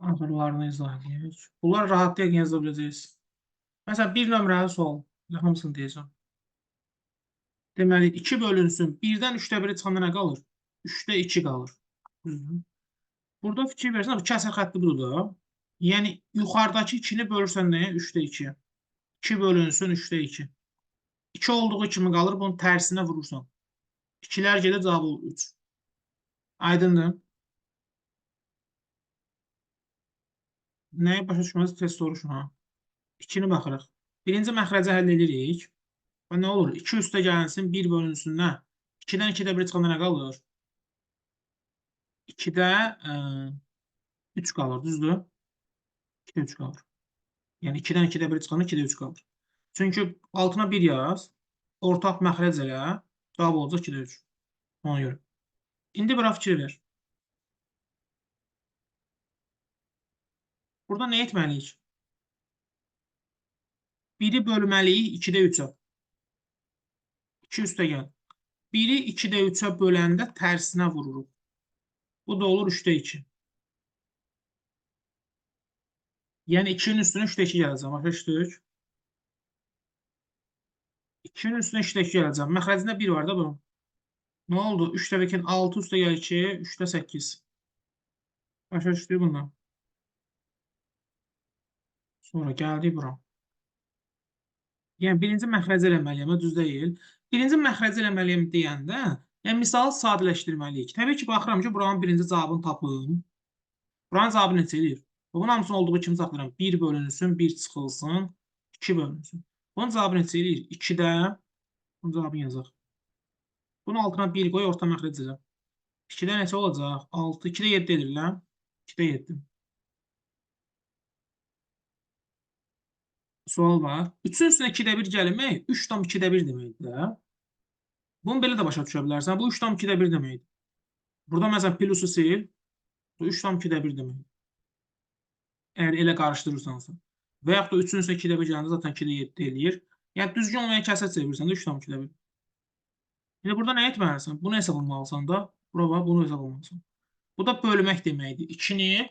Axırlarını izah edək. Bunlar rahat yəqin yaza biləcəksiniz. Məsələn, bir nömrəli sual. Hamısını deyəcəm. Deməli, 2 bölünsün. 1-dən 3də 1-i çıxanda nə qalır? 3də 2 qalır. Düzdür? Burada fikir versən, bu kəsr xətti budur da. Yəni, yuxarıdakı 2-ni bölürsən nəyə? 3də 2. 2 bölünsün 3də 2. 2 olduğu kimi qalır, bunun tərsinə vurursan. 2-lər gedir, cavab olur 3. Aydındır? Nəyə başa düşməz tez soruşun ha. 2-ni baxırıq. Birinci məxrəci həll edirik. Və nə olur? 2 üstə gəlsin 1 bölünsün nə? 2-dən 2-də 1 çıxanda nə qalır? 2-də 3 qalır, düzdür? 2-də 3 qalır. Yəni 2-dən 2-də 1 çıxanda 2-də 3 qalır. Çünki altına 1 yaz, ortaq məxrəc elə, cavab olacaq 2-də 3. Ona görə. İndi bura fikir ver. Burada nə etməliyik? 1-i bölməliyik 2-də 3-ə. 2 üstə gəl. 1-i 2-də 3-ə böləndə tərsinə vururuq. Bu da olur 3-də 2. Yəni 2-nin üstünə 3-də 2 gələcəm. Başa düşdük? 2-nin üstünə 3-də 2 gələcəm. Məxrəcində 1 var da bunun. Nə oldu? 3-də 2-nin 6 üstə gəl 2, 3-də 8. Başa düşdük bundan. Sonra gəldik bura. Yəni birinci məxrəci eləməliyəm, düz deyil. Birinci məxrəci eləməliyəm deyəndə, yəni misalı sadələşdirməliyik. Təbii ki, baxıram ki, buranın birinci cavabını tapım. Buranın cavabı neçə eləyir? Bunun hamısının olduğu kimi saxlayıram. 1 bölünsün, 1 çıxılsın, 2 bölünsün. Bunun cavabı neçə eləyir? 2-də, bunun cavabını yazaq. Bunun altına 1 qoy, orta məxrəc elə. 2-də neçə olacaq? 6, 2-də 7 edirlər. 2-də 7. Sual var. 3-ün üstünə 2-də 1 gəlmək 3 tam 2-də 1 deməkdir də. Bunu belə də başa düşə bilərsən. Bu 3 tam 2-də 1 deməkdir. Burada məsələn plusu sil. Bu 3 tam 2-də 1 deməkdir. Əgər elə qarışdırırsansa. Və yaxud da 3-ün üstünə 2-də 1 gələndə zaten 2-də 7 eləyir. Yəni düzgün olmayan kəsə çevirsən də 3 tam 2-də 1. İndi burada nə etməlisən? Bunu hesablamalısan da. Bura bax, bunu hesablamalısan. Bu da bölmək deməkdir. 2-ni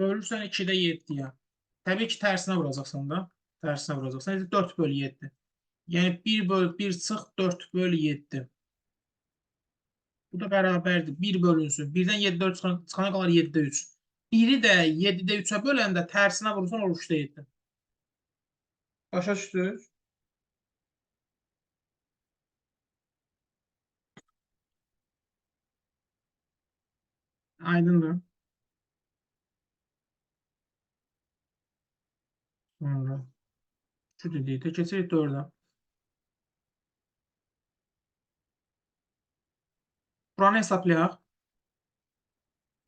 bölürsən 2-də 7-yə. Təbii ki, tərsinə vuracaqsan da. Tərsinə vuracaqsan. 4 bölü 7. Yəni 1 böl 1 çıx 4 bölü 7. Bu da bərabərdir. 1 bölünsün. 1-dən 7 4 çıxana, qalar 7-də 3. 1-i də 7-də 3-ə böləndə tərsinə vurursan olur 3-də 7. Başa düşdük? Aydındır. Sonra şu dedikdə keçirik 4-ə. Buranı hesablayaq.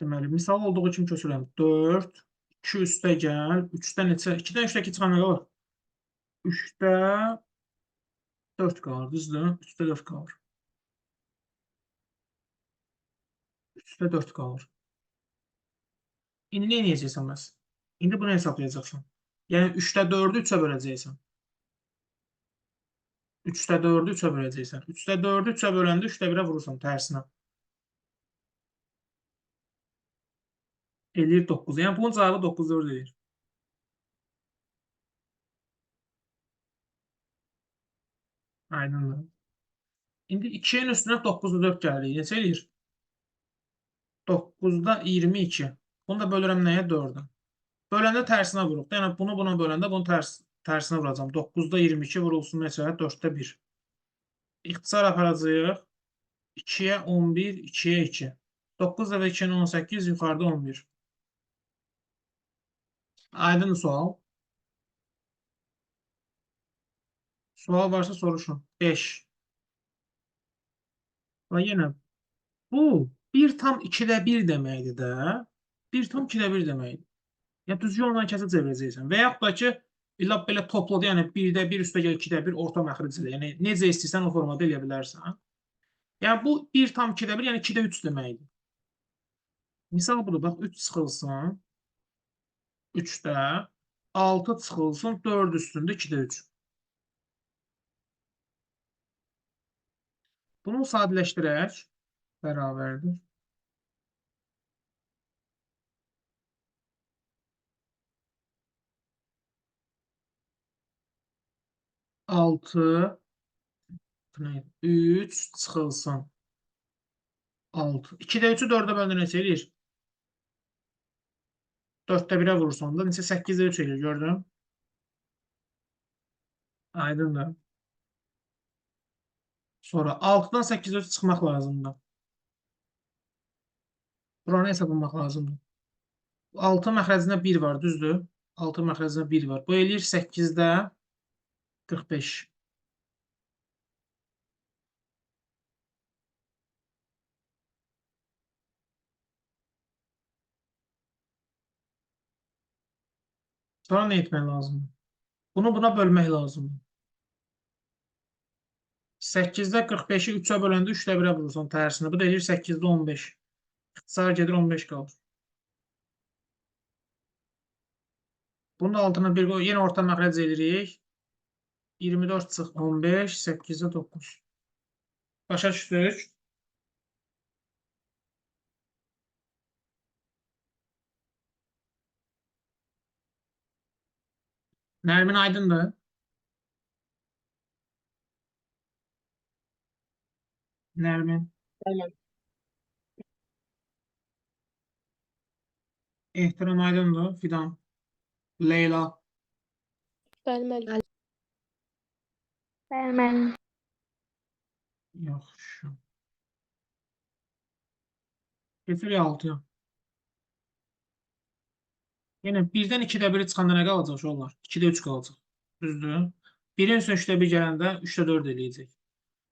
Deməli, misal olduğu kimi köçürəm. 4, 2 üstə gəl, 3-də neçə? 2-dən 3-də 2 çıxan nə qalır? 3-də 4 qalır, düzdür? 3-də 4 qalır. 3-də 4 qalır. İndi nə edəcəksən bəs? İndi bunu hesablayacaqsan. Yəni 3-də 4-ü 3-ə böləcəksən. 3-də 4-ü 3-ə böləcəksən. 3-də 4-ü 3-ə böləndə 3-də 1-ə vurursan tərsinə. Eləyir 9. Yəni bunun cavabı 9 4 eləyir. Aydındır. İndi 2-nin üstünə 9-da 4 gəlirik. Neçə eləyir? 9-da 22. Bunu da bölürəm nəyə? 4-ə. Böləndə tərsinə vuruq. Yəni bunu buna böləndə bunu tərs tərsinə vuracam. 9-da 22 vurulsun neçə? 4-də 1. İxtisar aparacağıq. 2-yə 11, 2-yə 2. 9 da 2-nin 18, yuxarıda 11. Aydın sual. Sual varsa soruşun. 5. Və yenə bu 1 tam 2-də 1 deməkdir də. 1 tam 2-də 1 deməkdir. Ya düzgün olan kəsə çevirəcəksən. Və yaxud da ki, illa belə topladı, yəni 1-də 1 üstə gəl 2-də 1 orta məxric elə. Yəni necə istəyirsən o formada eləyə bilərsən. Yəni bu 1 tam 2-də 1, yəni 2-də 3 deməkdir. Misal budur, bax 3 çıxılsın. 3-də 6 çıxılsın 4 üstündə 2-də 3. Bunu sadələşdirək. Bərabərdir. 6 3 çıxılsın 6. 2-də 3-ü 4-ə bölündə neçə eləyir? 4-də 1-ə vurursan da neçə 8-də 3 eləyir, gördün? Aydındır. Sonra 6-dan 8-ə 3 çıxmaq lazımdır. Buranı hesablamaq lazımdır. 6 məxrəcinə 1 var, düzdür? 6 məxrəcinə 1 var. Bu eləyir 8-də 45. Sonra nə etmək lazımdır? Bunu buna bölmək lazımdır. 8-də 45-i 3-ə böləndə 3-də 1-ə vurursan tərsini. Bu da eləyir 8-də 15. İxtisar gedir 15 qalır. Bunun altına bir. Yenə orta məxrəc eləyirik. 24 çıx 15, 8-də 9. Başa düşdük. Nərmin aydındır. Nərmin. Bəli. Ehtiram aydındır. Fidan. Leyla. Bəli, müəllim. Yaxşı. Getir 6-ya. Yenə 1-dən 2-də 1 çıxanda nə qalacaq uşaqlar? 2-də 3 qalacaq. Düzdür? 1-in üstünə 3-də 1 gələndə 3-də 4 eləyəcək.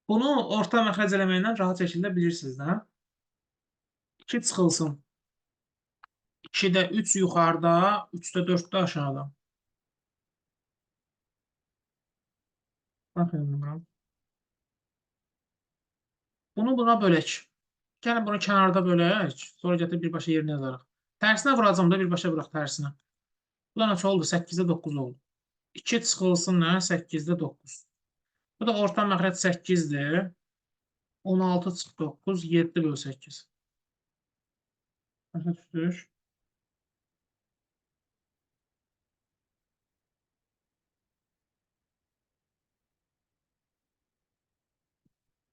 Bunu orta məxrəc eləməklə rahat şəkildə bilirsiniz də. 2 çıxılsın. 2-də 3 yuxarıda, 3-də 4-də aşağıda. Baxın bura. Bunu buna bölək. Gəlin bunu kənarda bölək. Sonra gətirib birbaşa yerinə yazarıq. Tərsinə vuracam da birbaşa vuraq tərsinə. Bu da neçə oldu? 8-də 9 oldu. 2 çıxılsın nə? 8-də 9. Bu da orta məxrəc 8-dir. 16 çıx 9, 7 böl 8. Başa düşdük?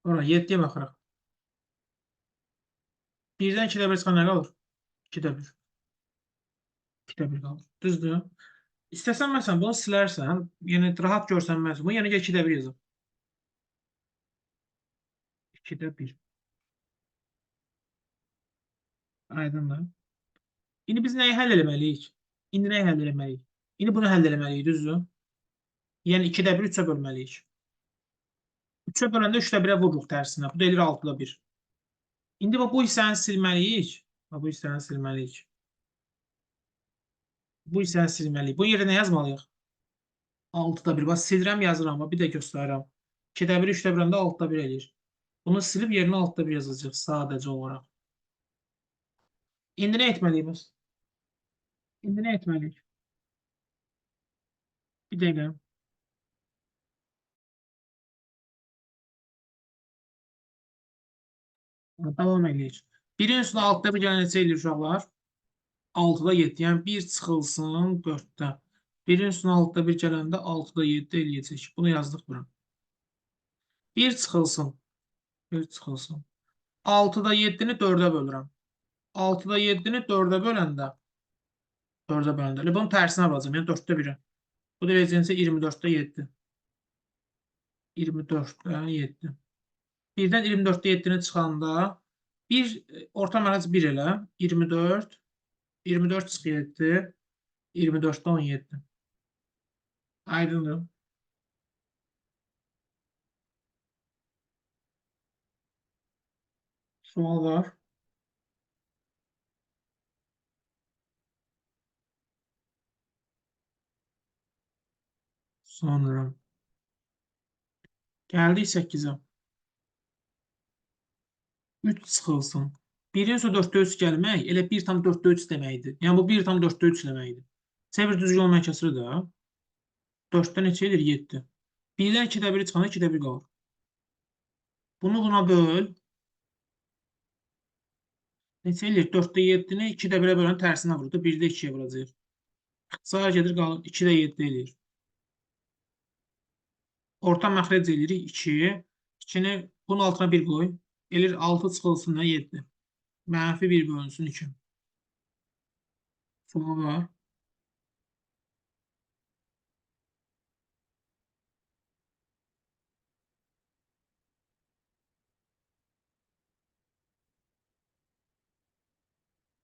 Sonra 7-yə baxırıq. 1-dən 2-də 1 çıxan nə qalır? 2-də 1. 2-də 1 qalır. Düzdür? İstəsən məsələn bunu silərsən, yəni rahat görsənməz. Bunu yəni 2-də 1 yazım. 2-də 1. Aydındır. İndi biz nəyi həll eləməliyik? İndi nəyi həll eləməliyik? İndi bunu həll eləməliyik, düzdür? Yəni 2-də 1 3-ə bölməliyik. 3-ə böləndə 3-də 1-ə vururuq tərsinə. Bu da eləyir 6-da 1. İndi bax bu hissəni silməliyik. Bax bu hissəni silməliyik. Bu hissəni silməliyik. Bu yerə nə yazmalıyıq? 6-da 1. Bax silirəm, yazıram. Bir də göstərirəm. 2-də 1, 3-də 1 6-da 1 eləyir. Bunu silib yerinə 6-da 1 yazacağıq sadəcə olaraq. İndi nə etməliyik biz? İndi nə etməliyik? Bir dəqiqə. Davam eləyir. Birin üstünə altda bir gələn neçə eləyir uşaqlar? 6-da 7. Yəni 1 çıxılsın 4-də. Birin üstünə altda bir gələndə 6-da 7 eləyəcək. Bunu yazdıq bura. 1 çıxılsın. 1 çıxılsın. 6-da 7-ni 4-ə bölürəm. 6-da 7-ni 4-ə böləndə 4-ə böləndə. Elə bunun tərsinə vuracağım. Yəni 4-də 1-ə. Bu da verəcəyinsə 24-də 7. 24-də 7. Birdən 24-də 7-ni çıxanda bir e, orta məxrəc 1 elə 24 24 çıx 7 24-də 17. Aydındır. Sual var. Sonra gəldik 8-ə. 3 çıxılsın. 1-in üstə 4-də 3 gəlmək elə 1 tam 4-də 3 deməkdir. Yəni bu 1 tam 4-də 3 deməkdir. Çevir düzgün olmayan kəsiri də 4-də neçə edir? 7. 1-dən 2-də 1 çıxanda 2-də 1 qalır. Bunu buna böl. Neçə eləyir? 4-də 7-ni 2-də 1-ə bölən tərsinə vurdu. 1-də 2-yə vuracaq. İxtisar gedir qalır. 2-də 7 eləyir. Orta məxrəc eləyirik 2. 2-ni bunun altına 1 qoy. Elir 6 çıxılsın da 7. Mənfi 1 bölünsün 2. Sonra.